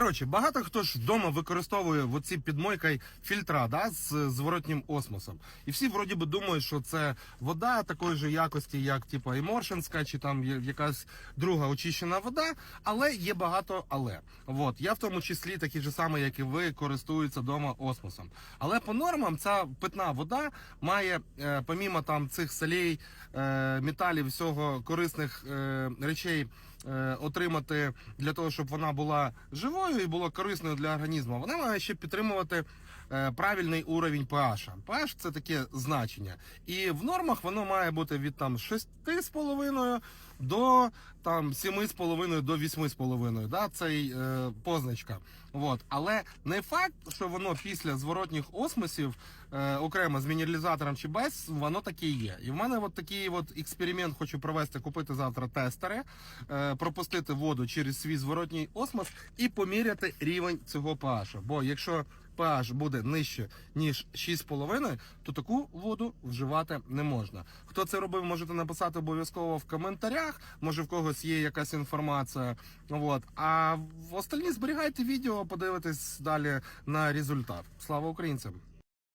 Коротше, багато хто ж вдома використовує в оці підмойкой фільтра да, з зворотнім осмосом. І всі вроді би думають, що це вода такої ж якості, як типу, і Моршинська, чи там якась друга очищена вода, але є багато але. От, я в тому числі такий же самий, як і ви, користуються вдома осмосом. Але по нормам ця питна вода має, е, помімо там цих солей, е, металів, всього корисних е, речей отримати для того, щоб вона була живою і була корисною для організму. Вона має ще підтримувати е, правильний уровень pH. pH – це таке значення. І в нормах воно має бути від там 6,5 до там 7,5 до 8,5. Да, цей е, позначка. От. Але не факт, що воно після зворотніх осмосів е, окремо з мінералізатором чи без, воно таке є. І в мене от такий от експеримент хочу провести, купити завтра тестери, е, пропустити воду через свій зворотній осмос і поміряти рівень цього pH. Бо якщо pH буде нижче ніж 6,5, то таку воду вживати не можна. Хто це робив, можете написати обов'язково в коментарях. Може в когось є якась інформація. От. А в остальні зберігайте відео, подивитесь далі на результат. Слава українцям!